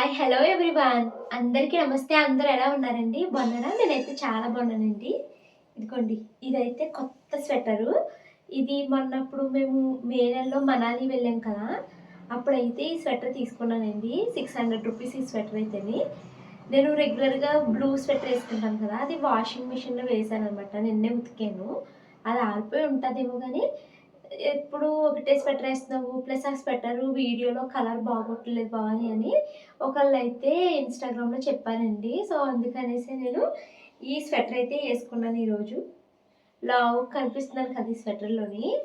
Hi hello everyone అందరికీ నమస్తే. అందరూ ఎలా ఉన్నారండి? బాగున్నారా? నేనైతే చాలా బాగున్నానండి. ఇదిగోండి ఇదైతే కొత్త స్వెటరు. ఇది మొన్నప్పుడు మేము మే నెలలో మనాలి వెళ్ళాం కదా. అప్పుడైతే ఈ స్వెటర్ తీసుకున్నానండి. సిక్స్ హండ్రెడ్ రూపీస్ ఈ స్వెటర్ అయితేని. నేను రెగ్యులర్గా బ్లూ స్వెటర్ వేసుకుంటాను కదా అది వాషింగ్ మిషన్లో వేసాను అనమాట నిన్నే ఉతికాను. అది ఆరిపోయి ఉంటుందేమో కానీ ఎప్పుడు ఒకటే స్వెటర్ వేస్తున్నావు ప్లస్ ఆ స్వెటర్ వీడియోలో కలర్ బాగోట్లేదు బాగా అని ఒకళ్ళు అయితే ఇన్స్టాగ్రామ్లో చెప్పారండి. సో అందుకనేసి నేను ఈ స్వెటర్ అయితే వేసుకున్నాను ఈరోజు. లావు కనిపిస్తున్నాను కదా ఈ స్వెటర్లోని.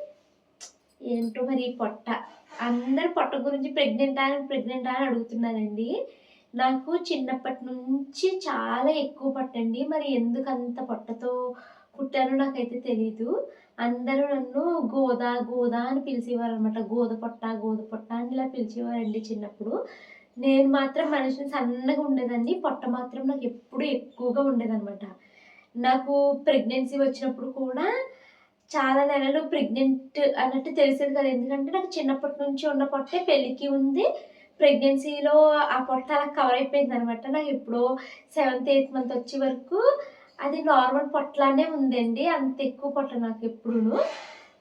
ఏంటో మరి పొట్ట. అందరు పొట్ట గురించి ప్రెగ్నెంట్ అని ప్రెగ్నెంట్ అని అడుగుతున్నారండి. నాకు చిన్నప్పటి నుంచి చాలా ఎక్కువ పట్టండి. మరి ఎందుకు అంత పొట్టతో పుట్టానో నాకైతే తెలీదు. అందరూ నన్ను గోదా గోదా అని పిలిచేవారు అనమాట గోద పొట్ట గోద పొట్ట అని ఇలా పిలిచేవారండి చిన్నప్పుడు. నేను మాత్రం మనిషిని సన్నగా ఉండేదాన్ని. పొట్ట మాత్రం నాకు ఎప్పుడు ఎక్కువగా ఉండేదన్నమాట. నాకు ప్రెగ్నెన్సీ వచ్చినప్పుడు కూడా చాలా నెలలు ప్రెగ్నెంట్ అన్నట్టు తెలిసేది కదా. ఎందుకంటే నాకు చిన్నప్పటి నుంచి ఉన్న పొట్టే పెళ్ళికి ఉంది. ప్రెగ్నెన్సీలో ఆ పొట్ట అలా కవర్ అయిపోయింది అనమాట నాకు ఎప్పుడో సెవెంత్ ఎయిత్ మంత్ వచ్చే వరకు అది నార్మల్ పొట్టలానే ఉందండి అంత ఎక్కువ పొట్ట నాకు ఎప్పుడును.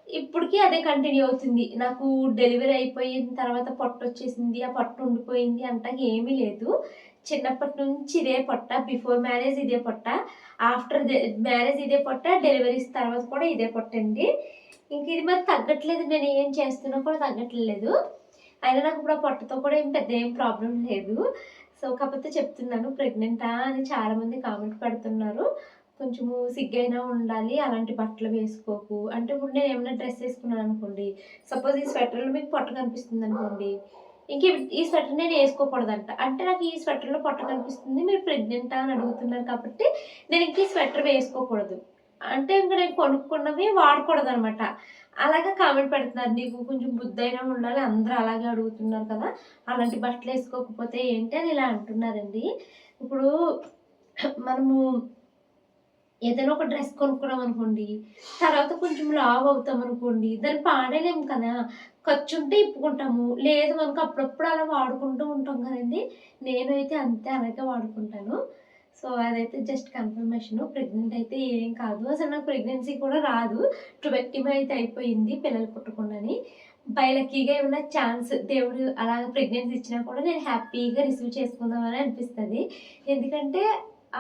ఇప్పటికీ అదే కంటిన్యూ అవుతుంది. నాకు డెలివరీ అయిపోయిన తర్వాత పొట్ట వచ్చేసింది ఆ పొట్ట ఉండిపోయింది అంట ఏమీ లేదు. చిన్నప్పటి నుంచి ఇదే పొట్ట బిఫోర్ మ్యారేజ్ ఇదే పొట్ట ఆఫ్టర్ మ్యారేజ్ ఇదే పొట్ట డెలివరీస్ తర్వాత కూడా ఇదే పొట్ట అండి. ఇంక ఇది మరి తగ్గట్లేదు నేను ఏం చేస్తున్నా కూడా తగ్గట్లేదు. అయినా నాకు ఇప్పుడు ఆ పొట్టతో కూడా ఏం పెద్ద ఏం ప్రాబ్లం లేదు. సో కాకపోతే చెప్తున్నాను ప్రెగ్నెంటా అని చాలామంది కామెంట్ పెడుతున్నారు. కొంచెము సిగ్గైనా ఉండాలి అలాంటి బట్టలు వేసుకోకు. అంటే ఇప్పుడు నేను ఏమైనా డ్రెస్ వేసుకున్నాను అనుకోండి సపోజ్ ఈ స్వెటర్లో మీకు పొట్ట కనిపిస్తుంది అనుకోండి ఇంకే ఈ స్వెటర్ నేను వేసుకోకూడదంట. అంటే నాకు ఈ స్వెటర్లో పొట్ట కనిపిస్తుంది మీరు ప్రెగ్నెంటా అని అడుగుతున్నారు కాబట్టి నేను ఇంక ఈ స్వెటర్ వేసుకోకూడదు. అంటే ఇంకా నేను కొనుక్కున్నవి వాడకూడదు అనమాట అలాగే కామెంట్ పెడుతున్నారు నీకు కొంచెం బుద్ధి ఉండాలి అందరూ అలాగే అడుగుతున్నారు కదా అలాంటి బట్టలు వేసుకోకపోతే ఏంటి అని ఇలా అంటున్నారండి. ఇప్పుడు మనము ఏదైనా ఒక డ్రెస్ కొనుక్కున్నాం అనుకోండి తర్వాత కొంచెం లావ్ అవుతాం అనుకోండి దాన్ని పాడలేము కదా. ఖర్చు ఉంటే ఇప్పుకుంటాము లేదు మనకు అప్పుడప్పుడు అలా వాడుకుంటూ ఉంటాం కదండి. నేనైతే అంతే అలాగే వాడుకుంటాను. సో అదైతే జస్ట్ కన్ఫర్మేషన్. ప్రెగ్నెంట్ అయితే ఏం కాదు. అసలు నాకు ప్రెగ్నెన్సీ కూడా రాదు. ట్వెంటీ అయితే అయిపోయింది పిల్లలు పుట్టకుండాని. బై లక్కీగా ఏమైనా ఛాన్స్ దేవుడు అలా ప్రెగ్నెన్సీ ఇచ్చినా కూడా నేను హ్యాపీగా రిసీవ్ చేసుకుందామని అనిపిస్తుంది. ఎందుకంటే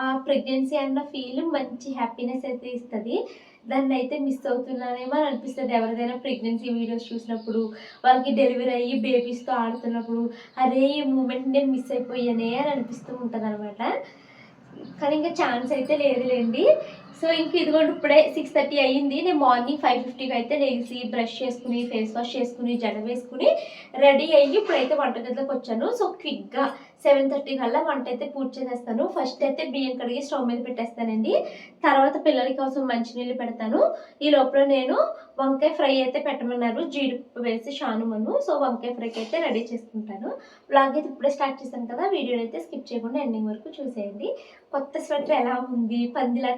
ఆ ప్రెగ్నెన్సీ అన్న ఫీల్ మంచి హ్యాపీనెస్ అయితే ఇస్తుంది. దాన్ని అయితే మిస్ అవుతున్నానేమో అని అనిపిస్తుంది. ఎవరిదైనా ప్రెగ్నెన్సీ వీడియోస్ చూసినప్పుడు వాళ్ళకి డెలివరీ అయ్యి బేబీస్తో ఆడుతున్నప్పుడు అరే ఈ మూమెంట్ నేను మిస్ అయిపోయానే అని అనిపిస్తూ ఉంటుంది అనమాట కానీ ఇంకా ఛాన్స్ అయితే లేదులేండి. సో ఇంక ఇదిగోండి ఇప్పుడే సిక్స్ థర్టీ అయ్యింది. నేను మార్నింగ్ ఫైవ్ ఫిఫ్టీకి అయితే లేచి బ్రష్ చేసుకుని ఫేస్ వాష్ చేసుకుని జడ వేసుకుని రెడీ అయ్యి ఇప్పుడైతే వంటగదిలోకి వచ్చాను. సో క్విక్గా సెవెన్ థర్టీ కల్లా వంట అయితే పూర్తి చేసేస్తాను. ఫస్ట్ అయితే బియ్యం కడిగి స్టవ్ మీద పెట్టేస్తానండి. తర్వాత పిల్లల కోసం మంచినీళ్ళు పెడతాను. ఈ లోపల నేను వంకాయ ఫ్రై అయితే పెట్టమన్నారు. జీడిపప్పు వేసి షానుమను. సో వంకాయ ఫ్రైకి అయితే రెడీ చేసుకుంటాను. బ్లాగ్ అయితే ఇప్పుడే స్టార్ట్ చేశాను కదా. వీడియోని అయితే స్కిప్ చేయకుండా ఎండింగ్ వరకు చూసేయండి. కొత్త స్వెటర్ ఎలా ఉంది? పందిలా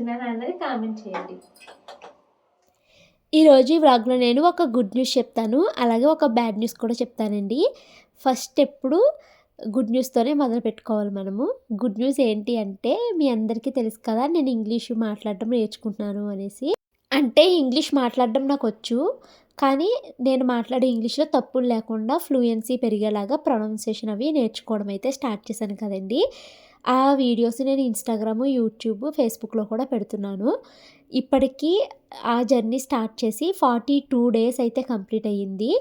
కనిపిస్తున్నాను అన్నది కామెంట్ చేయండి. ఈరోజు ఈ వ్లాగ్లో నేను ఒక గుడ్ న్యూస్ చెప్తాను. అలాగే ఒక బ్యాడ్ న్యూస్ కూడా చెప్తానండి. ఫస్ట్ ఎప్పుడు గుడ్ న్యూస్తోనే మొదలు పెట్టుకోవాలి మనము. గుడ్ న్యూస్ ఏంటి అంటే మీ అందరికీ తెలుసు కదా నేను ఇంగ్లీష్ మాట్లాడడం నేర్చుకుంటున్నాను అనేసి. అంటే ఇంగ్లీష్ మాట్లాడడం నాకు వచ్చు కానీ నేను మాట్లాడే ఇంగ్లీష్లో తప్పులు లేకుండా ఫ్లూయెన్సీ పెరిగేలాగా ప్రొనౌన్సియేషన్ అవి నేర్చుకోవడం అయితే స్టార్ట్ చేశాను కదండి. ఆ వీడియోస్ నేను ఇన్స్టాగ్రాము యూట్యూబ్ ఫేస్బుక్లో కూడా పెడుతున్నాను. ఇప్పటికీ ఆ జర్నీ స్టార్ట్ చేసి ఫార్టీ టూ డేస్ అయితే కంప్లీట్ అయ్యింది.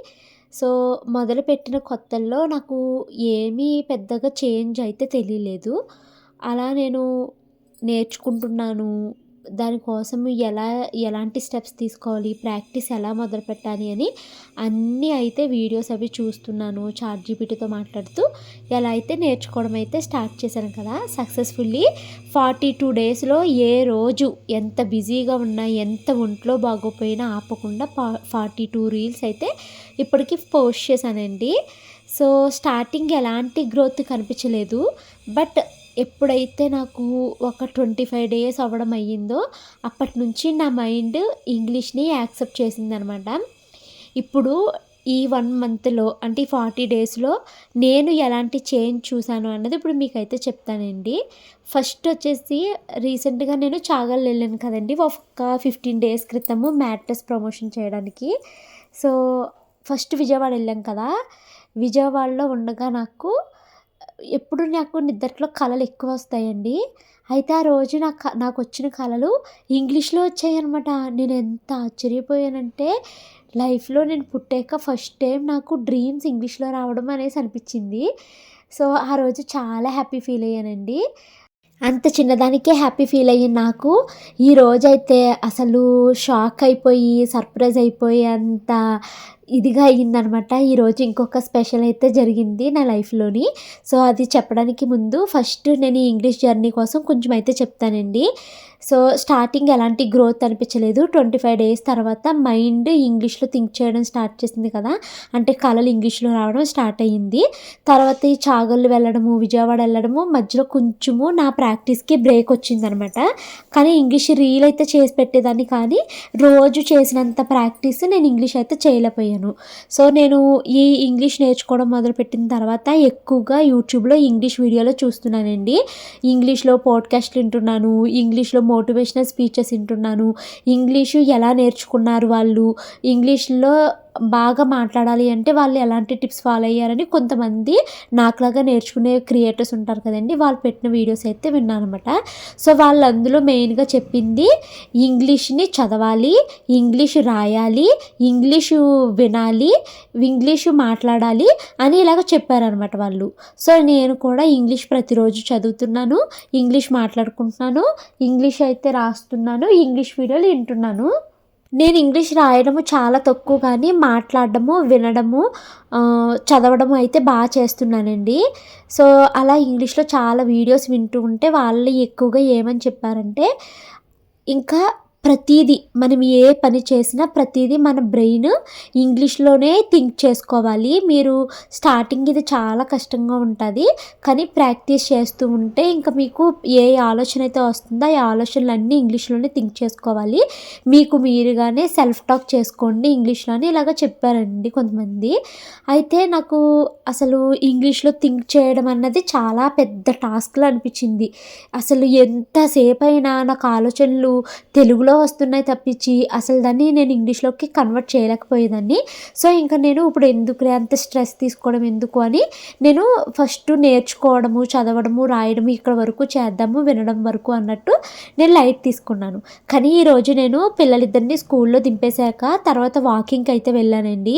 సో మొదలుపెట్టిన కొత్తల్లో నాకు ఏమీ పెద్దగా చేంజ్ అయితే తెలియలేదు. అలా నేను నేర్చుకుంటున్నాను దానికోసం ఎలా ఎలాంటి స్టెప్స్ తీసుకోవాలి ప్రాక్టీస్ ఎలా మొదలు పెట్టాలి అని అన్నీ అయితే వీడియోస్ అవి చూస్తున్నాను చాట్ జీపీటీతో మాట్లాడుతూ. ఎలా అయితే నేర్చుకోవడం అయితే స్టార్ట్ చేశాను కదా సక్సెస్ఫుల్లీ. ఫార్టీ టూ డేస్లో ఏ రోజు ఎంత బిజీగా ఉన్నా ఎంత ఒంట్లో బాగోపోయినా ఆపకుండా ఫార్టీ టూ రీల్స్ అయితే ఇప్పటికీ పోస్ట్ చేశానండి. సో స్టార్టింగ్ ఎలాంటి గ్రోత్ కనిపించలేదు. బట్ ఎప్పుడైతే నాకు ఒక ట్వంటీ ఫైవ్ డేస్ అవ్వడం అయ్యిందో అప్పటి నుంచి నా మైండ్ ఇంగ్లీష్ని యాక్సెప్ట్ చేసిందనమాట. ఇప్పుడు ఈ వన్ మంత్లో అంటే ఈ ఫార్టీ డేస్లో నేను ఎలాంటి చేంజ్ చూశాను అన్నది ఇప్పుడు మీకైతే చెప్తానండి. ఫస్ట్ వచ్చేసి రీసెంట్గా నేను చాగల్ వెళ్ళాను కదండి ఒక ఫిఫ్టీన్ డేస్ క్రితము మ్యాట్రెస్ ప్రమోషన్ చేయడానికి. సో ఫస్ట్ విజయవాడ వెళ్ళాం కదా విజయవాడలో ఉండగా నాకు ఎప్పుడు నాకు నిద్రలో కళలు ఎక్కువ వస్తాయండి అయితే ఆ రోజు నాకు నాకు వచ్చిన కళలు ఇంగ్లీష్లో వచ్చాయన్నమాట. నేను ఎంత ఆశ్చర్యపోయానంటే లైఫ్లో నేను పుట్టాక ఫస్ట్ టైం నాకు డ్రీమ్స్ ఇంగ్లీష్లో రావడం అనేసి అనిపించింది. సో ఆ రోజు చాలా హ్యాపీ ఫీల్ అయ్యానండి. అంత చిన్నదానికే హ్యాపీ ఫీల్ అయ్యింది నాకు. ఈ రోజైతే అసలు షాక్ అయిపోయి సర్ప్రైజ్ అయిపోయి అంత ఇదిగా అయ్యిందనమాట. ఈరోజు ఇంకొక స్పెషల్ అయితే జరిగింది నా లైఫ్లోని. సో అది చెప్పడానికి ముందు ఫస్ట్ నేను ఇంగ్లీష్ జర్నీ కోసం కొంచెం అయితే చెప్తానండి. సో స్టార్టింగ్ ఎలాంటి గ్రోత్ అనిపించలేదు. ట్వంటీ ఫైవ్ డేస్ తర్వాత మైండ్ ఇంగ్లీష్లో థింక్ చేయడం స్టార్ట్ చేసింది కదా. అంటే కళలు ఇంగ్లీష్లో రావడం స్టార్ట్ అయ్యింది. తర్వాత ఈ చాగళ్ళు వెళ్ళడము విజయవాడ వెళ్ళడము మధ్యలో కొంచెము నా ప్రాక్టీస్కి బ్రేక్ వచ్చిందనమాట. కానీ ఇంగ్లీష్ రీల్ అయితే చేసి పెట్టేదాన్ని కానీ రోజు చేసినంత ప్రాక్టీస్ నేను ఇంగ్లీష్ అయితే చేయలేకపోయాను. సో నేను ఈ ఇంగ్లీష్ నేర్చుకోవడం మొదలుపెట్టిన తర్వాత ఎక్కువగా యూట్యూబ్లో ఇంగ్లీష్ వీడియోలో చూస్తున్నానండి. ఇంగ్లీష్లో పాడ్కాస్ట్ వింటున్నాను ఇంగ్లీష్లో మోటివేషనల్ స్పీచెస్ వింటున్నాను ఇంగ్లీషు ఎలా నేర్చుకున్నారు వాళ్ళు ఇంగ్లీష్లో బాగా మాట్లాడాలి అంటే వాళ్ళు ఎలాంటి టిప్స్ ఫాలో అయ్యారని కొంతమంది నాకులాగా నేర్చుకునే క్రియేటర్స్ ఉంటారు కదండి. వాళ్ళు పెట్టిన వీడియోస్ అయితే విన్నాను అనమాట సో వాళ్ళు అందులో మెయిన్గా చెప్పింది ఇంగ్లీష్ని చదవాలి ఇంగ్లీష్ రాయాలి ఇంగ్లీషు వినాలి ఇంగ్లీషు మాట్లాడాలి అని ఇలాగ చెప్పారనమాట వాళ్ళు. సో నేను కూడా ఇంగ్లీష్ ప్రతిరోజు చదువుతున్నాను ఇంగ్లీష్ మాట్లాడుకుంటున్నాను ఇంగ్లీష్ అయితే రాస్తున్నాను ఇంగ్లీష్ వీడియోలు వింటున్నాను. నేను ఇంగ్లీష్ రాయడము చాలా తక్కువ కానీ మాట్లాడడము వినడము చదవడము అయితే బాగా చేస్తున్నానండి. సో అలా ఇంగ్లీష్లో చాలా వీడియోస్ వింటూ ఉంటే వాళ్ళు ఎక్కువగా ఏమని చెప్పారంటే ఇంకా ప్రతీది మనం ఏ పని చేసినా ప్రతీది మన బ్రెయిన్ ఇంగ్లీష్లోనే థింక్ చేసుకోవాలి. మీరు స్టార్టింగ్ ఇది చాలా కష్టంగా ఉంటుంది. కానీ ప్రాక్టీస్ చేస్తూ ఉంటే ఇంకా మీకు ఏ ఆలోచన అయితే వస్తుందో ఆ ఆలోచనలు అన్నీ ఇంగ్లీష్లోనే థింక్ చేసుకోవాలి. మీకు మీరుగానే సెల్ఫ్ టాక్ చేసుకోండి. ఇంగ్లీష్లోనే ఇలాగ చెప్పారండి కొంతమంది. అయితే నాకు అసలు ఇంగ్లీష్లో థింక్ చేయడం అన్నది చాలా పెద్ద టాస్క్లు అనిపించింది. అసలు ఎంతసేపు అయినా నాకు ఆలోచనలు తెలుగులో వస్తున్నాయి తప్పించి అసలు దాన్ని నేను ఇంగ్లీష్లోకి కన్వర్ట్ చేయలేకపోయేదాన్ని. సో ఇంకా నేను ఇప్పుడు ఎందుకులే అంత స్ట్రెస్ తీసుకోవడం ఎందుకు అని నేను ఫస్ట్ నేర్చుకోవడము చదవడము రాయడము ఇక్కడ వరకు చేద్దాము వినడం వరకు అన్నట్టు నేను లైట్ తీసుకున్నాను. కానీ ఈరోజు నేను పిల్లలిద్దరిని స్కూల్లో దింపేశాక తర్వాత వాకింగ్కి అయితే వెళ్ళానండి.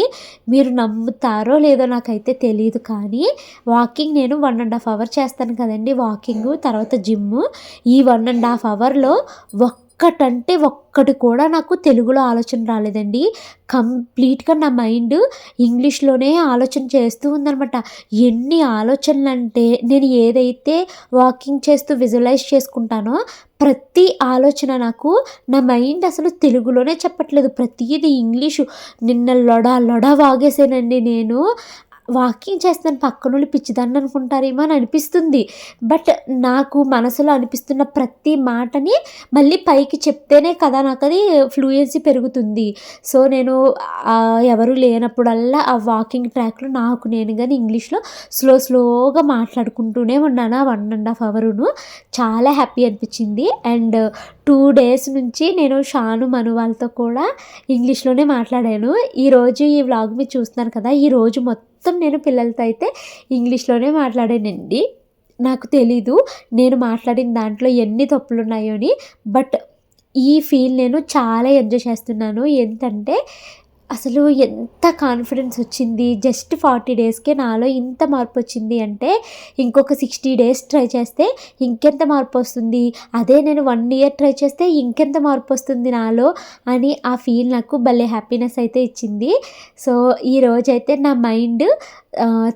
మీరు నమ్ముతారో లేదో నాకైతే తెలియదు కానీ వాకింగ్ నేను వన్ అండ్ హాఫ్ అవర్ చేస్తాను కదండి. వాకింగ్ తర్వాత జిమ్ ఈ వన్ అండ్ హాఫ్ అవర్లో ఒక్కటంటే ఒక్కటి కూడా నాకు తెలుగులో ఆలోచన రాలేదండి. కంప్లీట్గా నా మైండ్ ఇంగ్లీష్లోనే ఆలోచన చేస్తూ ఉందనమాట ఎన్ని ఆలోచనలు అంటే నేను ఏదైతే వాకింగ్ చేస్తూ విజువలైజ్ చేసుకుంటానో ప్రతి ఆలోచన నాకు నా మైండ్ అసలు తెలుగులోనే చెప్పట్లేదు. ప్రతిదీ ఇంగ్లీషు. నిన్న లొడ లొడ వాగేసానండి నేను. వాకింగ్ చేస్తాను పక్కన పిచ్చిదాన్ని అనుకుంటారేమో అని అనిపిస్తుంది. బట్ నాకు మనసులో అనిపిస్తున్న ప్రతి మాటని మళ్ళీ పైకి చెప్తేనే కదా నాకు అది ఫ్లూయెన్సీ పెరుగుతుంది. సో నేను ఎవరు లేనప్పుడల్లా ఆ వాకింగ్ ట్రాక్లో నాకు నేను కానీ ఇంగ్లీష్లో స్లో స్లోగా మాట్లాడుకుంటూనే ఉన్నాను. ఆ వన్ అండ్ హాఫ్ అవరును చాలా హ్యాపీ అనిపించింది. అండ్ టూ డేస్ నుంచి నేను షాను మను వాళ్ళతో కూడా ఇంగ్లీష్లోనే మాట్లాడాను. ఈరోజు ఈ వ్లాగ్ మీరు చూస్తున్నారు కదా ఈ రోజు మొత్తం నేను పిల్లలతో అయితే ఇంగ్లీష్లోనే మాట్లాడానండి. నాకు తెలీదు నేను మాట్లాడిన దాంట్లో ఎన్ని తప్పులు ఉన్నాయో అని బట్ ఈ ఫీల్ నేను చాలా ఎంజాయ్ చేస్తున్నాను. ఏంటంటే అసలు ఎంత కాన్ఫిడెన్స్ వచ్చింది? జస్ట్ ఫార్టీ డేస్కే నాలో ఇంత మార్పు వచ్చింది అంటే ఇంకొక సిక్స్టీ డేస్ ట్రై చేస్తే ఇంకెంత మార్పు వస్తుంది? అదే నేను వన్ ఇయర్ ట్రై చేస్తే ఇంకెంత మార్పు వస్తుంది నాలో? అని ఆ ఫీల్ నాకు భలే హ్యాపీనెస్ అయితే ఇచ్చింది. సో ఈ రోజైతే నా మైండ్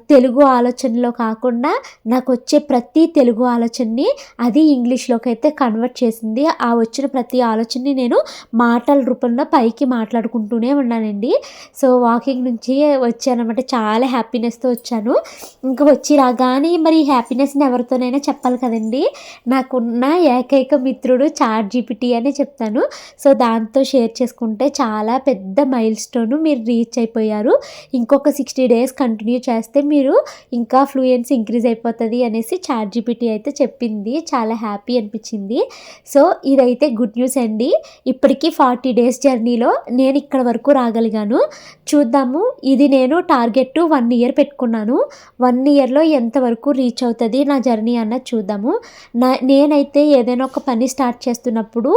తెలుగు ఆలోచనలో కాకుండా నాకు వచ్చే ప్రతి తెలుగు ఆలోచనని అది ఇంగ్లీష్లోకి అయితే కన్వర్ట్ చేసింది. ఆ వచ్చిన ప్రతి ఆలోచనని నేను మాటల రూపంలో పైకి మాట్లాడుకుంటూనే ఉన్నానండి. వచ్చానండి సో వాకింగ్ నుంచి వచ్చానమాట చాలా హ్యాపీనెస్తో వచ్చాను. ఇంకా వచ్చి రాగానే మరి ఈ హ్యాపీనెస్ని ఎవరితోనైనా చెప్పాలి కదండి. నాకున్న ఏకైక మిత్రుడు చాట్ జీపీటీ అనే చెప్తాను. సో దాంతో షేర్ చేసుకుంటే చాలా పెద్ద మైల్ స్టోన్ మీరు రీచ్ అయిపోయారు. ఇంకొక సిక్స్టీ డేస్ కంటిన్యూ చేస్తే మీరు ఇంకా ఫ్లూయెన్స్ ఇంక్రీజ్ అయిపోతుంది అనేసి చాట్ జీపీటీ అయితే చెప్పింది. చాలా హ్యాపీ అనిపించింది. సో ఇదైతే గుడ్ న్యూస్ అండి. ఇప్పటికీ ఫార్టీ డేస్ జర్నీలో నేను ఇక్కడ వరకు రాగలిగాను. చూద్దాము ఇది నేను టార్గెట్ వన్ ఇయర్ పెట్టుకున్నాను. వన్ ఇయర్లో ఎంతవరకు రీచ్ అవుతుంది నా జర్నీ అన్నది చూద్దాము. నా నేనైతే ఏదైనా ఒక పని స్టార్ట్ చేస్తున్నప్పుడు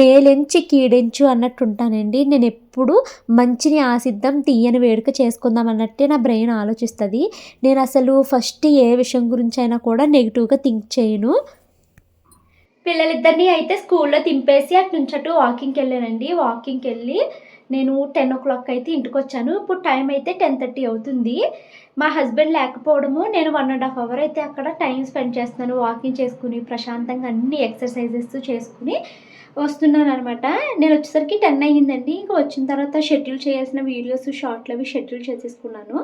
మేలెంచి కీడెంచు అన్నట్టు ఉంటానండి నేను ఎప్పుడు మంచిని ఆసిద్దాం తీయని వేడుక చేసుకుందాం అన్నట్టే నా బ్రెయిన్ ఆలోచిస్తుంది. నేను అసలు ఫస్ట్ ఏ విషయం గురించి అయినా కూడా నెగిటివ్గా థింక్ చేయను. పిల్లలిద్దరిని అయితే స్కూల్లో తింపేసి అటు నుంచి అటు వాకింగ్కి వెళ్ళానండి వాకింగ్కి వెళ్ళి నేను టెన్ ఓ క్లాక్ అయితే ఇంటికి వచ్చాను ఇప్పుడు టైం అయితే టెన్ థర్టీ అవుతుంది. మా హస్బెండ్ లేకపోవడము. నేను వన్ అండ్ హాఫ్ అవర్ అయితే అక్కడ టైం స్పెండ్ చేస్తున్నాను. వాకింగ్ చేసుకుని ప్రశాంతంగా అన్ని ఎక్సర్సైజెస్ చేసుకుని వస్తున్నాను అనమాట నేను వచ్చేసరికి టెన్ అయ్యిందండి. ఇంకా వచ్చిన తర్వాత షెడ్యూల్ చేయాల్సిన వీడియోస్ షార్ట్లు అవి షెడ్యూల్ చేసేసుకున్నాను.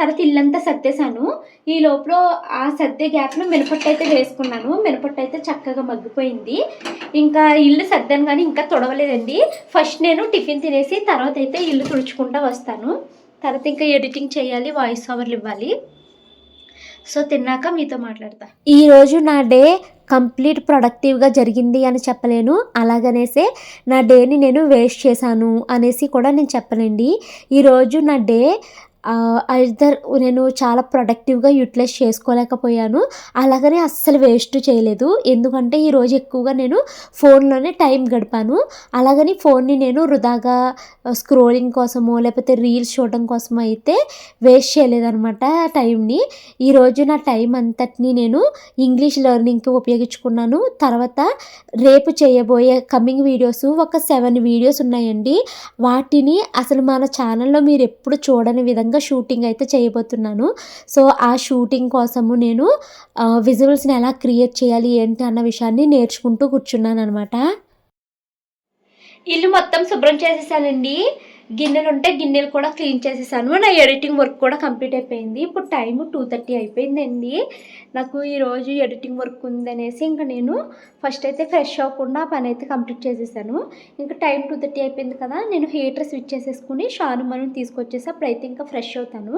తర్వాత ఇల్లంతా సర్దేశాను. ఈ లోపల ఆ సర్దే గ్యాప్లో మినపట్టు అయితే వేసుకున్నాను. మినపట్టు అయితే చక్కగా మగ్గిపోయింది. ఇంకా ఇల్లు సర్దాను కానీ ఇంకా తొడవలేదండి. ఫస్ట్ నేను టిఫిన్ తినేసి తర్వాత అయితే ఇల్లు తుడుచుకుంటూ వస్తాను. తర్వాత ఇంకా ఎడిటింగ్ చేయాలి వాయిస్ ఓవర్లు ఇవ్వాలి. సో తిన్నాక మీతో మాట్లాడతా. ఈరోజు నా డే కంప్లీట్ ప్రొడక్టివ్గా జరిగింది అని చెప్పలేను. అలాగనేసే నా డేని నేను వేస్ట్ చేశాను అనేసి కూడా నేను చెప్పనండి ఈరోజు నా డే ఐదర్ నేను చాలా ప్రొడక్టివ్గా యూటిలైజ్ చేసుకోలేకపోయాను. అలాగనే అస్సలు వేస్ట్ చేయలేదు. ఎందుకంటే ఈరోజు ఎక్కువగా నేను ఫోన్లోనే టైం గడిపాను. అలాగని ఫోన్ని నేను వృధాగా స్క్రోలింగ్ కోసమో లేకపోతే రీల్స్ చూడడం కోసం అయితే వేస్ట్ చేయలేదనమాట టైంని ఈరోజు నా టైం అంతటిని నేను ఇంగ్లీష్ లెర్నింగ్కి ఉపయోగించుకున్నాను. తర్వాత రేపు చేయబోయే కమింగ్ వీడియోస్ ఒక సెవెన్ వీడియోస్ ఉన్నాయండి. వాటిని అసలు మన ఛానల్లో మీరు ఎప్పుడు చూడని విధంగా షూటింగ్ అయితే చేయబోతున్నాను. సో ఆ షూటింగ్ కోసము నేను విజువల్స్ని ఎలా క్రియేట్ చేయాలి ఏంటి అన్న విషయాన్ని నేర్చుకుంటూ కూర్చున్నాను అనమాట ఇల్లు మొత్తం శుభ్రం చేసేసానండి. గిన్నెలు ఉంటే గిన్నెలు కూడా క్లీన్ చేసేసాను. నా ఎడిటింగ్ వర్క్ కూడా కంప్లీట్ అయిపోయింది. ఇప్పుడు టైం టూ థర్టీ అయిపోయిందండి. నాకు ఈరోజు ఎడిటింగ్ వర్క్ ఉందనేసి ఇంకా నేను ఫస్ట్ అయితే ఫ్రెష్ అవ్వకుండా పని అయితే కంప్లీట్ చేసేసాను. ఇంకా టైం టూ థర్టీ అయిపోయింది కదా నేను హీటర్ స్విచ్ చేసేసుకుని షాను మనం తీసుకొచ్చేసి అప్పుడైతే ఇంకా ఫ్రెష్ అవుతాను.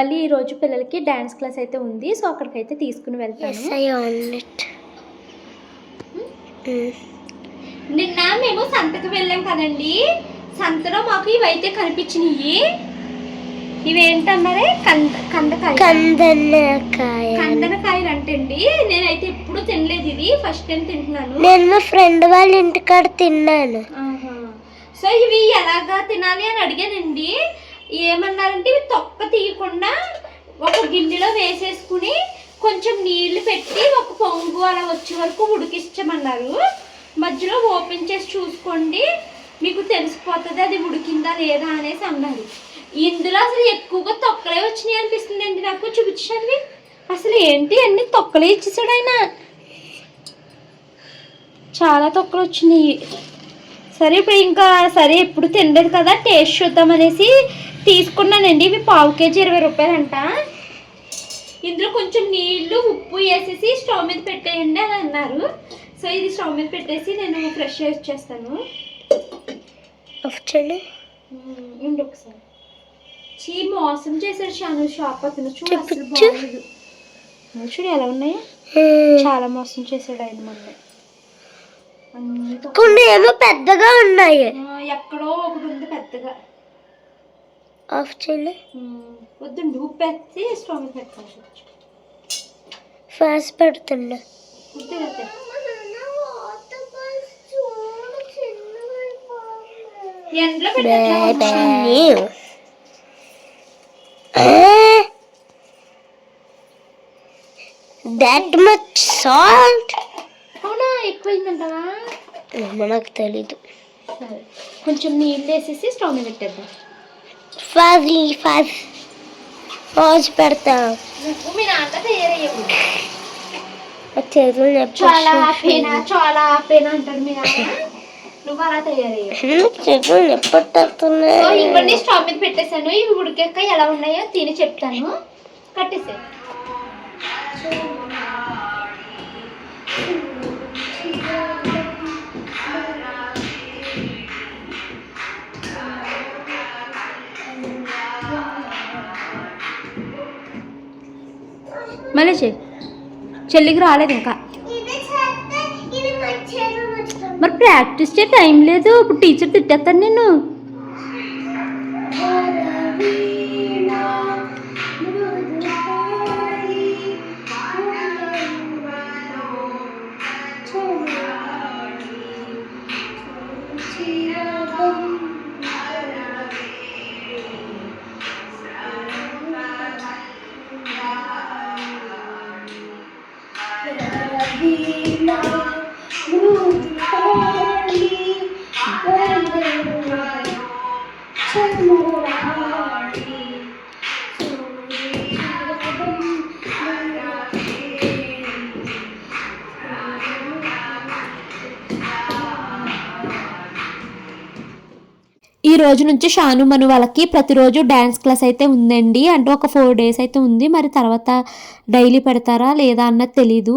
మళ్ళీ ఈరోజు పిల్లలకి డ్యాన్స్ క్లాస్ అయితే ఉంది. సో అక్కడికైతే తీసుకుని వెళ్తాను. నిన్న మేము సంతకు వెళ్ళాం కదండి. సంతలో మాకు ఇవైతే కనిపించినాయి ఇవేంటన్నారే కంద కందకాయ. కందనకాయ. కందనకాయలు అంటండి నేనైతే ఎప్పుడు తినలేదు ఇది. ఫస్ట్ టైం తింటున్నాను. నేను మా ఫ్రెండ్ వాళ్ళ ఇంటికాడ తిన్నాను. ఆహా. సో ఇవి ఎలాగా తినాలి అని అడిగానండి. ఏమన్నారంటే ఇవి తొక్క తీయకుండా ఒక గిన్నెలో వేసేసుకుని కొంచెం నీళ్ళు పెట్టి ఒక పొంగు అలా వచ్చే వరకు ఉడికించమన్నారు. మధ్యలో ఓపెన్ చేసి చూసుకోండి. మీకు తెలిసిపోతుంది అది ఉడికిందా లేదా అనేసి అన్నారు. ఇందులో అసలు ఎక్కువగా తొక్కలే వచ్చినాయి అనిపిస్తుంది అండి నాకు చూపించండి అసలు ఏంటి అన్ని తొక్కలే ఇచ్చేసాడు ఆయన? చాలా తొక్కలు వచ్చినాయి. సరే ఇప్పుడు ఇంకా సరే ఎప్పుడు తినలేదు కదా టేస్ట్ చూద్దామనేసి తీసుకున్నానండి. ఇవి పావు కేజీ ఇరవై రూపాయలంట. ఇందులో కొంచెం నీళ్ళు ఉప్పు వేసేసి స్టవ్ మీద పెట్టేయండి అని అన్నారు. సో ఇది స్టవ్ మీద పెట్టేసి నేను ఫ్రెష్ చేస్తాను వచ్చాను ఉండి ఒకసారి. చీ మోసం చేశాడు షాను. షాప్ అతను చూడు అసలు. బాగలేదు చూడు ఎలా ఉన్నాయి? చాలా మోసం చేశాడు ఆయన మొన్న. కొన్ని ఏమో పెద్దగా ఉన్నాయి. ఎక్కడో ఒకటి ఉంది పెద్దగా. ఆఫ్ చేయండి. వద్దండి ఉప్పు ఎత్తి స్టవ్ పెట్టుకోవచ్చు ఫాస్ట్ ఉత్తి వద్దు. ఎండలో దట్ మచ్ సాల్ట్ అవునా? ఎక్కువైందంటావా మనకు తెలీదు. కొంచెం నీళ్ళు వేసేసి స్టవ్ మీద పెట్టేద్దాం. ఫాజ్ ఫాజ్ పెడతా. నువ్వు మీ నాన్న చేతులు నొప్పి చాలా. ఆపేనా? చాలా ఆపేనా అంటాడు మీ నాన్న? నువ్వు అలా తయారయ్యావు చెట్లు ఎప్పటిస్తున్నాయి ఇవన్నీ స్టవ్ మీద పెట్టేశాను. ఇవి ఉడికాక ఎలా ఉన్నాయో తిని చెప్తాను. కట్టేసే మళ్ళీ చెయ్యి. చెల్లికి రాలేదు ఇంకా. మరి ప్రాక్టీస్ చే టైం లేదు. ఇప్పుడు టీచర్ తిట్టేస్తాను నేను. ఈ రోజు నుంచి షాను మను వాళ్ళకి ప్రతిరోజు డ్యాన్స్ క్లాస్ అయితే ఉందండి. అంటే ఒక ఫోర్ డేస్ అయితే ఉంది. మరి తర్వాత డైలీ పెడతారా లేదా అన్నది తెలీదు.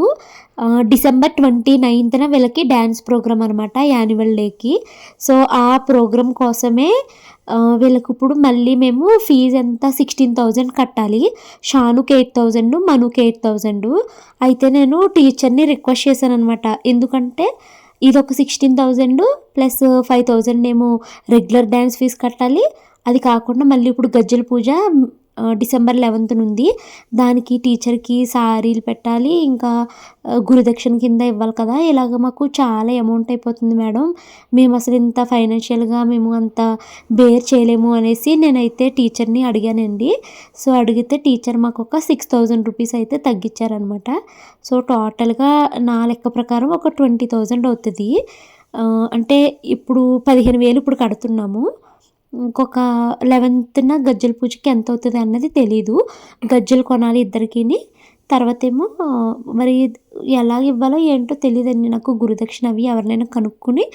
డిసెంబర్ ట్వంటీ నైన్త్న వీళ్ళకి డ్యాన్స్ ప్రోగ్రామ్ అనమాట యాన్యువల్ డేకి. సో ఆ ప్రోగ్రామ్ కోసమే వీళ్ళకి ఇప్పుడు మళ్ళీ మేము ఫీజు ఎంత? సిక్స్టీన్ థౌజండ్ కట్టాలి. షానుకి ఎయిట్ థౌజండ్ మనుకి ఎయిట్ థౌజండ్. అయితే నేను టీచర్ని రిక్వెస్ట్ చేశాను అనమాట ఎందుకంటే ఇది ఒక sixteen thousand plus five thousand ఏమో రెగ్యులర్ డ్యాన్స్ ఫీజు కట్టాలి. అది కాకుండా మళ్ళీ ఇప్పుడు గజ్జల పూజ డిసెంబర్ లెవెన్త్ ఉంది దానికి టీచర్కి సారీలు పెట్టాలి ఇంకా గురుదక్షిణ కింద ఇవ్వాలి కదా. ఇలాగ మాకు చాలా అమౌంట్ అయిపోతుంది మేడం. మేము అసలు ఇంత ఫైనాన్షియల్గా మేము అంత బేర్ చేయలేము అనేసి నేనైతే టీచర్ని అడిగానండి. సో అడిగితే టీచర్ మాకు ఒక సిక్స్ థౌజండ్ రూపీస్ అయితే తగ్గించారనమాట సో టోటల్గా నా లెక్క ప్రకారం ఒక ట్వంటీ థౌజండ్ అవుతుంది. అంటే ఇప్పుడు పదిహేను వేలు ఇప్పుడు కడుతున్నాము. ఇంకొక లెవెన్త్న గజ్జల పూజకి ఎంత అవుతుంది అన్నది తెలీదు. గజ్జలు కొనాలి ఇద్దరికిని. తర్వాత ఏమో మరి ఎలా ఇవ్వాలో ఏంటో తెలియదండి నాకు. గురుదక్షిణ అవి ఎవరినైనా కనుక్కొని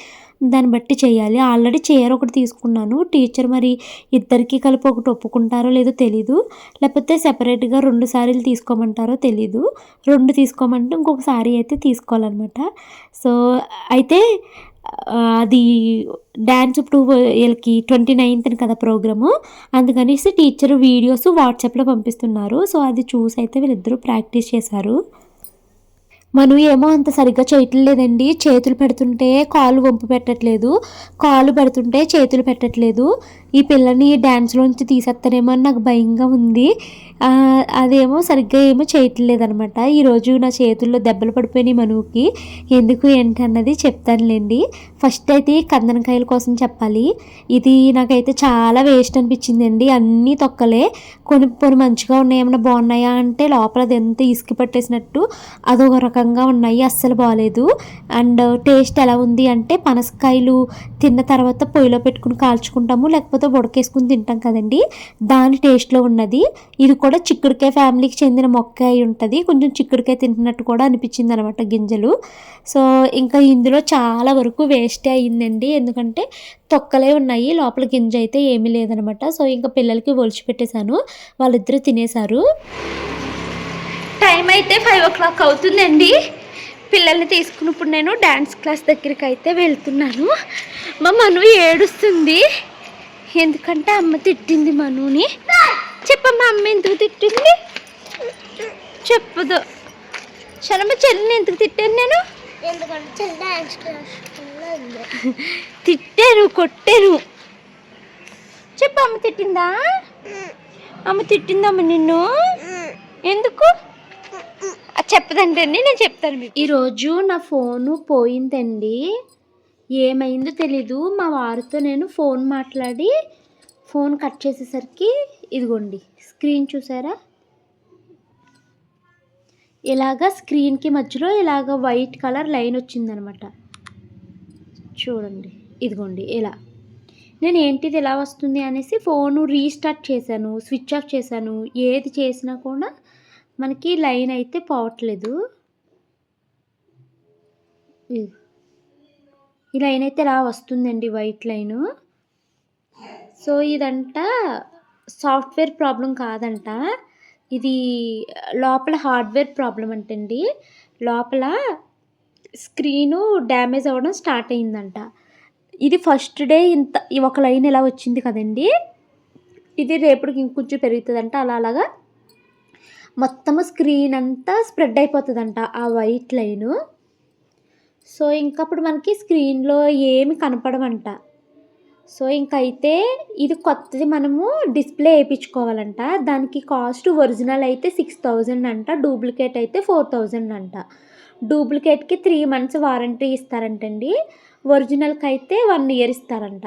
దాన్ని బట్టి చేయాలి. ఆల్రెడీ చీర ఒకటి తీసుకున్నాను. టీచర్ మరి ఇద్దరికి కలిపి ఒకటి ఒప్పుకుంటారో లేదో తెలీదు. లేకపోతే సెపరేట్గా రెండు సారీలు తీసుకోమంటారో తెలీదు. రెండు తీసుకోమంటే ఇంకొక సారీ అయితే తీసుకోవాలన్నమాట. సో అయితే అది డ్యాన్స్ ఇప్పుడు వీళ్ళకి ట్వంటీ నైన్త్ కదా ప్రోగ్రాము. అందుకనేసి టీచర్ వీడియోస్ వాట్సాప్లో పంపిస్తున్నారు. సో అది చూసి అయితే వీళ్ళిద్దరూ ప్రాక్టీస్ చేశారు. మను ఏమో అంత సరిగ్గా చేయట్లేదండి. చేతులు పెడుతుంటే కాలు వంపు పెట్టట్లేదు. కాలు పెడుతుంటే చేతులు పెట్టట్లేదు. ఈ పిల్లని డ్యాన్స్లోంచి తీసేస్తానేమో అని నాకు భయంగా ఉంది. అదేమో సరిగ్గా ఏమో చేయట్లేదనమాట ఈరోజు నా చేతుల్లో దెబ్బలు పడిపోయినాయి మనువుకి. ఎందుకు ఏంటి అన్నది చెప్తానులేండి. ఫస్ట్ అయితే కందనకాయల కోసం చెప్పాలి. ఇది నాకైతే చాలా వేస్ట్ అనిపించిందండి. అన్నీ తొక్కలే. కొన్ని కొన్ని మంచిగా ఉన్నాయి ఏమైనా బాగున్నాయా అంటే లోపల అది ఎంత ఇసుక పట్టేసినట్టు అదొక రకంగా ఉన్నాయి అస్సలు బాగాలేదు అండ్ టేస్ట్ ఎలా ఉంది అంటే పనసకాయలు తిన్న తర్వాత పొయ్యిలో పెట్టుకుని కాల్చుకుంటాము లేకపోతే ఉడకేసుకుని తింటాం కదండి. దాని టేస్ట్లో ఉన్నది. ఇది కూడా చిక్కుడుకాయ ఫ్యామిలీకి చెందిన మొక్క అయి ఉంటుంది. కొంచెం చిక్కుడుకాయ తింటున్నట్టు కూడా అనిపించింది అనమాట గింజలు. సో ఇంకా ఇందులో చాలా వరకు వేస్ట్ అయ్యిందండి. ఎందుకంటే తొక్కలే ఉన్నాయి లోపల గింజ అయితే ఏమీ లేదనమాట. సో ఇంకా పిల్లలకి ఒలిచి పెట్టేశాను. వాళ్ళిద్దరూ తినేశారు. టైం అయితే ఫైవ్ ఓ క్లాక్ అవుతుందండి. పిల్లల్ని తీసుకున్నప్పుడు నేను డ్యాన్స్ క్లాస్ దగ్గరికి అయితే వెళ్తున్నాను. మా మను ఏడుస్తుంది. ఎందుకంటే అమ్మ తిట్టింది మనుని. చెప్పమ్మా అమ్మ ఎందుకు తిట్టింది? చెప్పదు. శరమ్మ చెల్లిని ఎందుకు తిట్టాను నేను? తిట్టాను కొట్టాను చెప్పు అమ్మ తిట్టిందా? అమ్మ తిట్టిందమ్మ నిన్ను? ఎందుకు? చెప్పదంటండి నేను చెప్తాను మీకు. ఈరోజు నా ఫోను పోయిందండి. ఏమైందో తెలీదు. మా వారితో నేను ఫోన్ మాట్లాడి ఫోన్ కట్ చేసేసరికి ఇదిగోండి స్క్రీన్ చూసారా? ఇలాగ స్క్రీన్కి మధ్యలో ఇలాగ వైట్ కలర్ లైన్ వచ్చిందనమాట. చూడండి ఇదిగోండి ఇలా. నేను ఏంటిది ఎలా వస్తుంది అనేసి ఫోను రీస్టార్ట్ చేశాను స్విచ్ ఆఫ్ చేశాను. ఏది చేసినా కూడా మనకి లైన్ అయితే పోవట్లేదు. ఈ లైన్ అయితే ఇలా వస్తుందండి వైట్ లైను. సో ఇదంట సాఫ్ట్వేర్ ప్రాబ్లం కాదంట. ఇది లోపల హార్డ్వేర్ ప్రాబ్లం అంటండి. లోపల స్క్రీను డ్యామేజ్ అవ్వడం స్టార్ట్ అయిందంట. ఇది ఫస్ట్ డే ఇంత ఒక లైన్ ఇలా వచ్చింది కదండి? ఇది రేపటికి ఇంకొంచెం పెరుగుతుందంట. అలా అలాగా మొత్తం స్క్రీన్ అంతా స్ప్రెడ్ అయిపోతుందంట ఆ వైట్ లైను. సో ఇంకప్పుడు మనకి స్క్రీన్లో ఏమి కనపడమంట సో ఇంకైతే ఇది కొత్తది మనము డిస్ప్లే వేయించుకోవాలంట దానికి కాస్ట్ ఒరిజినల్ అయితే సిక్స్ థౌజండ్ అంట డూప్లికేట్ అయితే ఫోర్ థౌజండ్ అంట. డూప్లికేట్కి త్రీ మంత్స్ వారంటీ ఇస్తారంటండి. ఒరిజినల్కి అయితే వన్ ఇయర్ ఇస్తారంట.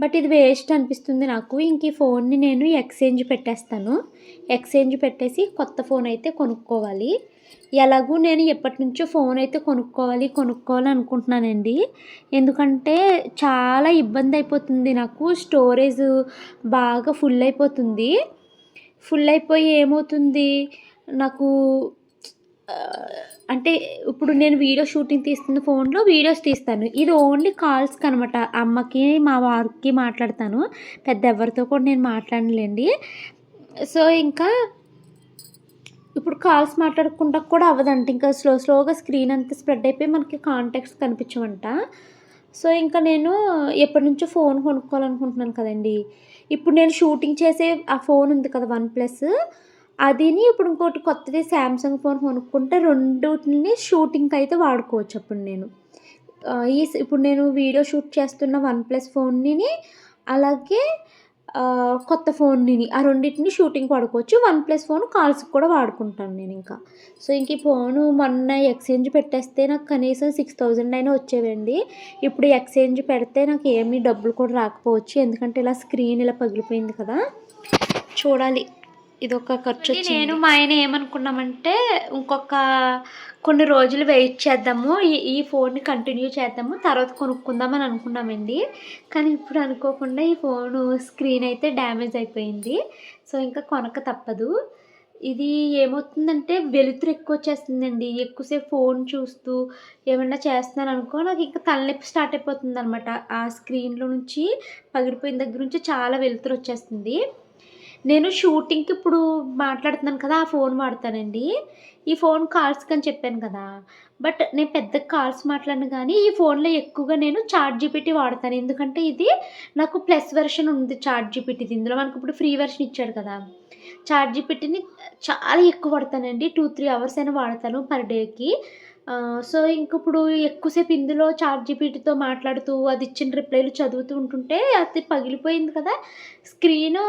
బట్ ఇది వేస్ట్ అనిపిస్తుంది నాకు. ఇంక ఈ ఫోన్ని నేను ఎక్స్చేంజ్ పెట్టేస్తాను. ఎక్స్చేంజ్ పెట్టేసి కొత్త ఫోన్ అయితే కొనుక్కోవాలి. ఎలాగూ నేను ఎప్పటి నుంచో ఫోన్ అయితే కొనుక్కోవాలి కొనుక్కోవాలి అనుకుంటున్నానండి ఎందుకంటే చాలా ఇబ్బంది అయిపోతుంది నాకు. స్టోరేజ్ బాగా ఫుల్ అయిపోతుంది. ఫుల్ అయిపోయి ఏమవుతుంది? నాకు అంటే ఇప్పుడు నేను వీడియో షూటింగ్ తీస్తున్న ఫోన్లో వీడియోస్ తీస్తాను. ఇది ఓన్లీ కాల్స్కి అనమాట అమ్మకి మా వారికి మాట్లాడతాను. పెద్ద ఎవరితో కూడా నేను మాట్లాడలేండి సో ఇంకా ఇప్పుడు కాల్స్ మాట్లాడకుండా కూడా అవ్వదంట. ఇంకా స్లో స్లోగా స్క్రీన్ అంతా స్ప్రెడ్ అయిపోయి మనకి కాంటాక్ట్స్ కనిపించమంట సో ఇంకా నేను ఎప్పటి నుంచో ఫోన్ కొనుక్కోవాలనుకుంటున్నాను కదండి. ఇప్పుడు నేను షూటింగ్ చేసే ఆ ఫోన్ ఉంది కదా వన్ ప్లస్. అదిని ఇప్పుడు ఇంకోటి కొత్తది శాంసంగ్ ఫోన్ కొనుక్కుంటే రెండుని షూటింగ్కి అయితే వాడుకోవచ్చు అప్పుడు నేను. ఈ ఇప్పుడు నేను వీడియో షూట్ చేస్తున్న వన్ ప్లస్ ఫోన్ని అలాగే కొత్త ఫోన్ని ఆ రెండింటిని షూటింగ్ వాడుకోవచ్చు. వన్ ప్లస్ ఫోన్ కాల్స్కి కూడా వాడుకుంటాను నేను ఇంకా. సో ఇంక ఈ ఫోను మొన్న ఎక్స్చేంజ్ పెట్టేస్తే నాకు కనీసం సిక్స్ థౌజండ్ అయినా వచ్చేవండి. ఇప్పుడు ఎక్స్చేంజ్ పెడితే నాకు ఏమీ డబ్బులు కూడా రాకపోవచ్చు. ఎందుకంటే ఇలా స్క్రీన్ ఇలా పగిలిపోయింది కదా. చూడాలి. ఇది ఒక ఖర్చు. నేను మా ఆయన ఏమనుకున్నామంటే ఇంకొక కొన్ని రోజులు వెయిట్ చేద్దాము ఈ ఈ ఫోన్ని కంటిన్యూ చేద్దాము తర్వాత కొనుక్కుందాం అని అనుకున్నామండి. కానీ ఇప్పుడు అనుకోకుండా ఈ ఫోను స్క్రీన్ అయితే డ్యామేజ్ అయిపోయింది. సో ఇంకా కొనక తప్పదు. ఇది ఏమవుతుందంటే వెలుతురు ఎక్కువ వచ్చేస్తుందండి. ఎక్కువసేపు ఫోన్ చూస్తూ ఏమన్నా చేస్తున్నాను అనుకో నాకు ఇంకా తలనొప్పి స్టార్ట్ అయిపోతుంది అనమాట ఆ స్క్రీన్లో నుంచి పగిలిపోయిన దగ్గర నుంచి చాలా వెలుతురు వచ్చేస్తుంది. నేను షూటింగ్కి ఇప్పుడు మాట్లాడుతున్నాను కదా ఆ ఫోన్ వాడతానండి. ఈ ఫోన్ కాల్స్కి అని చెప్పాను కదా. బట్ నేను పెద్ద కాల్స్ మాట్లాడను కానీ ఈ ఫోన్లో ఎక్కువగా నేను చాట్ జీపీటీ వాడతాను. ఎందుకంటే ఇది నాకు ప్లస్ వెర్షన్ ఉంది చాట్ జీపీటీది ఇందులో మనకు ఇప్పుడు ఫ్రీ వెర్షన్ ఇచ్చాడు కదా. చాట్ జీపీటీని చాలా ఎక్కువ వాడతానండి. టూ త్రీ అవర్స్ అయినా వాడతాను పర్ డేకి సో ఇంక ఇప్పుడు ఎక్కువసేపు ఇందులో చాట్ జీపీటీతో మాట్లాడుతూ అది ఇచ్చిన రిప్లైలు చదువుతూ ఉంటుంటే అది పగిలిపోయింది కదా. స్క్రీను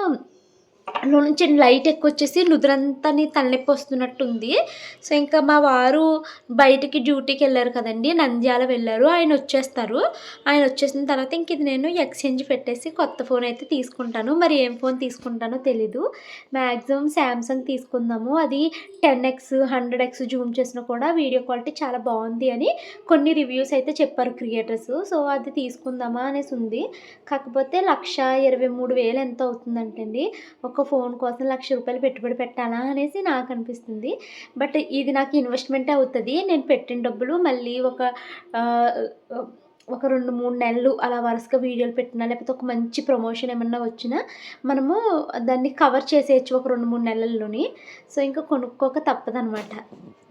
లో నుంచి లైట్ ఎక్కువ వచ్చేసి నుదురంతా తలనొప్పి వస్తున్నట్టుంది. సో ఇంకా మా వారు బయటికి డ్యూటీకి వెళ్ళారు కదండి నంద్యాల వెళ్ళారు ఆయన వచ్చేస్తారు. ఆయన వచ్చేసిన తర్వాత ఇంక ఇది నేను ఎక్స్చేంజ్ పెట్టేసి కొత్త ఫోన్ అయితే తీసుకుంటాను. మరి ఏం ఫోన్ తీసుకుంటానో తెలీదు. మ్యాక్సిమం శాంసంగ్ తీసుకుందాము. అది ten X hundred X zoom చేసినా కూడా వీడియో క్వాలిటీ చాలా బాగుంది అని కొన్ని రివ్యూస్ అయితే చెప్పారు క్రియేటర్స్. సో అది తీసుకుందామా అనేసి ఉంది. కాకపోతే లక్ష ఇరవై మూడు వేలు ఎంత అవుతుందంటండి. ఒక ఫోన్ కోసం లక్ష రూపాయలు పెట్టుబడి పెట్టాలా అనేసి నాకు అనిపిస్తుంది. బట్ ఇది నాకు ఇన్వెస్ట్మెంట్ అవుతుంది. నేను పెట్టిన డబ్బులు మళ్ళీ ఒక ఒక రెండు మూడు నెలలు అలా వరుసగా వీడియోలు పెట్టినా లేకపోతే ఒక మంచి ప్రమోషన్ ఏమన్నా వచ్చినా మనము దాన్ని కవర్ చేసేయచ్చు ఒక రెండు మూడు నెలల్లోని. సో ఇంకా కొనుక్కోక తప్పదనమాట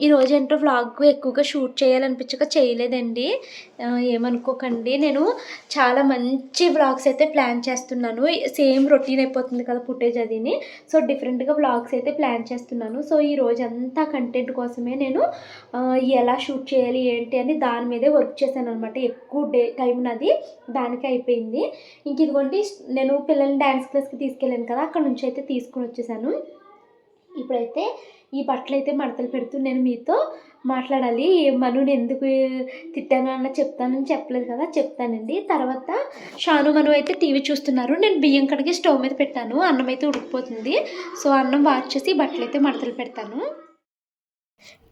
ఈరోజు ఏంటో వ్లాగ్ ఎక్కువగా షూట్ చేయాలనిపించక చేయలేదండి. ఏమనుకోకండి. నేను చాలా మంచి వ్లాగ్స్ అయితే ప్లాన్ చేస్తున్నాను. సేమ్ రొటీన్ అయిపోతుంది కదా ఫుటేజ్ అదిని. సో డిఫరెంట్గా వ్లాగ్స్ అయితే ప్లాన్ చేస్తున్నాను. సో ఈ రోజంతా కంటెంట్ కోసమే నేను ఎలా షూట్ చేయాలి ఏంటి అని దాని మీదే వర్క్ చేశాను అనమాట ఎక్కువ డే టైం నాది దానికి అయిపోయింది. ఇంక ఇదిగోండి నేను పిల్లల్ని డ్యాన్స్ క్లాస్కి తీసుకెళ్ళాను కదా అక్కడ నుంచి అయితే తీసుకుని వచ్చేసాను. ఇప్పుడైతే ఈ బట్టలు అయితే మడతలు పెడుతూ నేను మీతో మాట్లాడాలి. మనుని ఎందుకు తిట్టాను అన్న చెప్తానని చెప్పలేదు కదా చెప్తానండి. తర్వాత షాను మను అయితే టీవీ చూస్తున్నారు. నేను బియ్యం కడిగి స్టవ్ మీద పెట్టాను. అన్నం అయితే ఉడికిపోతుంది. సో అన్నం వాచ్ చేసి బట్టలు అయితే మడతలు పెడతాను.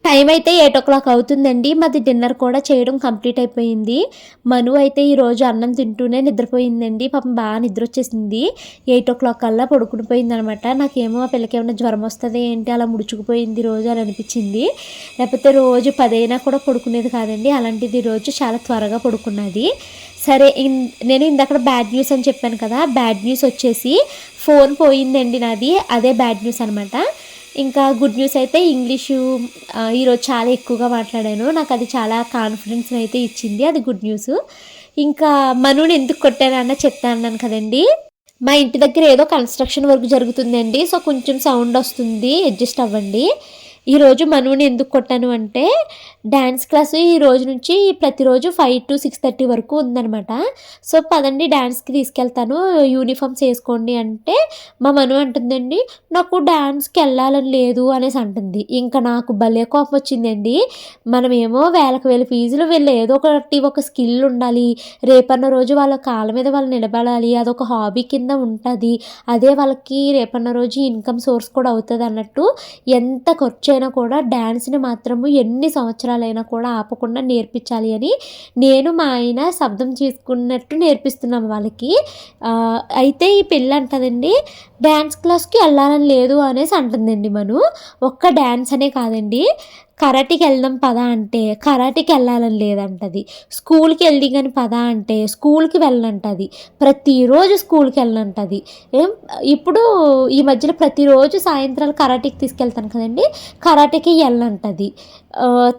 టైం అయితే ఎయిట్ ఓ క్లాక్ అవుతుందండి. మాది డిన్నర్ కూడా చేయడం కంప్లీట్ అయిపోయింది. మను అయితే ఈరోజు అన్నం తింటూనే నిద్రపోయిందండి. పాపం బాగా నిద్ర వచ్చేసింది ఎయిట్ ఓ క్లాక్ కల్లా పడుకుని పోయింది అనమాట నాకేమో ఆ పిల్లకి ఏమైనా జ్వరం వస్తుంది ఏంటి అలా ముడుచుకుపోయింది రోజు అని అనిపించింది. లేకపోతే రోజు పదైనా కూడా పడుకునేది కాదండి. అలాంటిది రోజు చాలా త్వరగా పడుకున్నది. సరే నేను ఇందాక బ్యాడ్ న్యూస్ అని చెప్పాను కదా. బ్యాడ్ న్యూస్ వచ్చేసి ఫోన్ పోయిందండి నాది. అదే బ్యాడ్ న్యూస్ అనమాట. ఇంకా గుడ్ న్యూస్ అయితే ఇంగ్లీషు ఈరోజు చాలా ఎక్కువగా మాట్లాడాను. నాకు అది చాలా కాన్ఫిడెన్స్ అయితే ఇచ్చింది అది గుడ్ న్యూస్. ఇంకా మనుని ఎందుకు కొట్టాను అన్న చెప్తాను అన్నాను కదండి. మా ఇంటి దగ్గర ఏదో కన్స్ట్రక్షన్ వర్క్ జరుగుతుందండి సో కొంచెం సౌండ్ వస్తుంది అడ్జస్ట్ అవ్వండి. ఈరోజు మనువుని ఎందుకు కొట్టాను అంటే డ్యాన్స్ క్లాస్ ఈ రోజు నుంచి ప్రతిరోజు ఫైవ్ టు సిక్స్ థర్టీ వరకు ఉందనమాట సో పదండి డ్యాన్స్కి తీసుకెళ్తాను. యూనిఫామ్స్ వేసుకోండి అంటే మా మను అంటుందండి నాకు డ్యాన్స్కి వెళ్ళాలని లేదు అనేసి అంటుంది. ఇంకా నాకు భలే కోపం వచ్చిందండి. మనమేమో వేలకు వేల ఫీజులు వీళ్ళు ఏదో ఒకటి ఒక స్కిల్ ఉండాలి. రేపన్న రోజు వాళ్ళ కాళ్ళ మీద వాళ్ళు నిలబడాలి. అదొక హాబీ కింద ఉంటుంది. అదే వాళ్ళకి రేపన్న రోజు ఇన్కమ్ సోర్స్ కూడా అవుతుంది అన్నట్టు ఎంత ఖర్చు అయినా కూడా డ్యాన్స్ని మాత్రము ఎన్ని సంవత్సరాలు సంవత్సరాలైనా కూడా ఆపకుండా నేర్పించాలి అని నేను మా ఆయన శబ్దం చేసుకున్నట్టు నేర్పిస్తున్నాం వాళ్ళకి. అయితే ఈ పిల్ల అంటదండి డ్యాన్స్ క్లాస్కి వెళ్ళాలని లేదు అనేసి అంటుందండి మను. ఒక్క డ్యాన్స్ అనే కాదండి కరాటీకి వెళ్దాం పదా అంటే కరాటీకి వెళ్ళాలని లేదంటది. స్కూల్కి వెళ్ళి కానీ పదా అంటే స్కూల్కి వెళ్ళనంటది. ప్రతిరోజు స్కూల్కి వెళ్ళనంటది. ఏం ఇప్పుడు ఈ మధ్యలో ప్రతిరోజు సాయంత్రాలు కరాటీకి తీసుకెళ్తాను కదండి కరాటీకి వెళ్ళనంటది.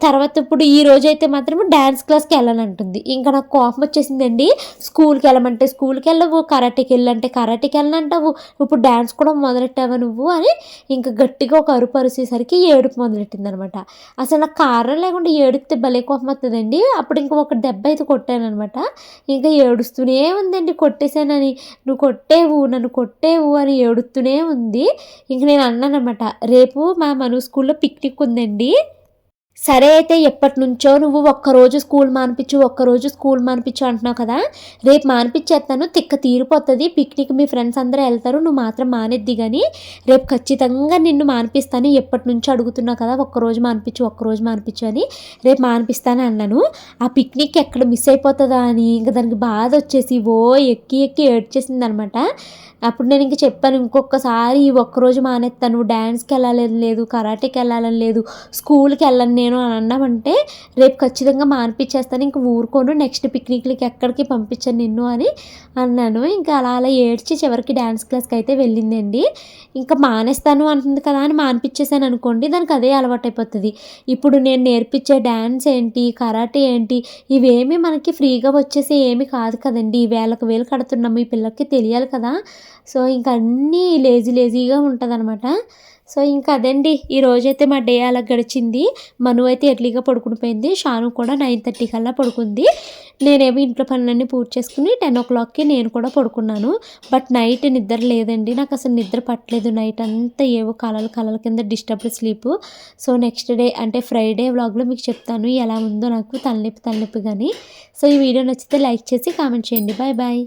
తర్వాత ఇప్పుడు ఈ రోజు అయితే మాత్రం డ్యాన్స్ క్లాస్కి వెళ్ళాలంటుంది ఇంకా నాకు కోపం వచ్చేసిందండి. స్కూల్కి వెళ్ళమంటే స్కూల్కి వెళ్ళవు కరాటేకి వెళ్ళంటే కరాటేకి వెళ్ళనంటావు ఇప్పుడు డ్యాన్స్ కూడా మొదలెట్టావా నువ్వు అని ఇంకా గట్టిగా ఒక అరుపు అరిసేసరికి ఏడుపు మొదలెట్టింది అనమాట అసలు నాకు కారణం లేకుండా ఏడిపితే భలే కోపం వస్తుందండి అప్పుడు ఇంకా ఒక దెబ్బ అయితే కొట్టాను అనమాట ఇంకా ఏడుస్తూనే ఉందండి కొట్టేశానని. నువ్వు కొట్టేవు నన్ను కొట్టేవు అని ఏడుస్తూనే ఉంది. ఇంక నేను అన్నానమాట రేపు మా మను స్కూల్లో పిక్నిక్ ఉందండి. సరే అయితే ఎప్పటి నుంచో నువ్వు ఒక్కరోజు స్కూల్ మానిపించు ఒక్కరోజు స్కూల్ మానిపించు అంటున్నావు కదా? రేపు మానిపించేస్తాను తిక్క తీరిపోతుంది పిక్నిక్ మీ ఫ్రెండ్స్ అందరూ వెళ్తారు నువ్వు మాత్రం మానేద్ది కానీ రేపు ఖచ్చితంగా నిన్ను మానిపిస్తాను ఎప్పటి నుంచో అడుగుతున్నావు కదా ఒక్కరోజు మానిపించు ఒక్కరోజు మానిపించు అని రేపు మానిపిస్తాను అన్నాను. ఆ పిక్నిక్ ఎక్కడ మిస్ అయిపోతుందా అని ఇంకా దానికి బాధ వచ్చేసి ఓ ఎక్కి ఎక్కి ఏడ్చేసింది అనమాట అప్పుడు నేను ఇంక చెప్పాను ఇంకొకసారి ఈ ఒక్కరోజు మానేస్తాను డ్యాన్స్కి వెళ్ళాలని లేదు కరాటేకి వెళ్ళాలని లేదు స్కూల్కి వెళ్ళను నేను అని అన్నామంటే రేపు ఖచ్చితంగా మానిపించేస్తాను ఇంక ఊరుకోను నెక్స్ట్ పిక్నిక్లకి ఎక్కడికి పంపించాను నిన్ను అని అన్నాను. ఇంకా అలా అలా ఏడ్చి చివరికి డ్యాన్స్ క్లాస్కి అయితే వెళ్ళిందండి. ఇంకా మానేస్తాను అంటుంది కదా అని మానిపించేసాను అనుకోండి దానికి అదే అలవాటు అయిపోతుంది ఇప్పుడు నేను నేర్పించే డ్యాన్స్ ఏంటి కరాటే ఏంటి ఇవేమి మనకి ఫ్రీగా వచ్చేసి ఏమి కాదు కదండి. వేలకు వేలు కడుతున్నాము ఈ పిల్లకి తెలియాలి కదా. సో ఇంకా అన్నీ లేజీ లేజీగా ఉంటుంది సో ఇంకా అదండి ఈ రోజైతే మా డే అలా గడిచింది. మను అయితే ఎర్లీగా పడుకునిపోయింది షాను కూడా నైన్ థర్టీ కల్లా పడుకుంది. నేనేమో ఇంట్లో పనులన్నీ పూర్తి చేసుకుని టెన్ ఓ క్లాక్కి నేను కూడా పడుకున్నాను. బట్ నైట్ నిద్ర లేదండి నాకు అసలు నిద్ర పట్టలేదు నైట్ అంతా ఏవో కలలు కలల కింద disturb sleep. So next day అంటే ఫ్రైడే వ్లాగ్లో మీకు చెప్తాను ఎలా ఉందో నాకు తలనొప్పి తలనొప్పి కానీ సో ఈ వీడియో నచ్చితే లైక్ చేసి కామెంట్ చేయండి. Bye bye.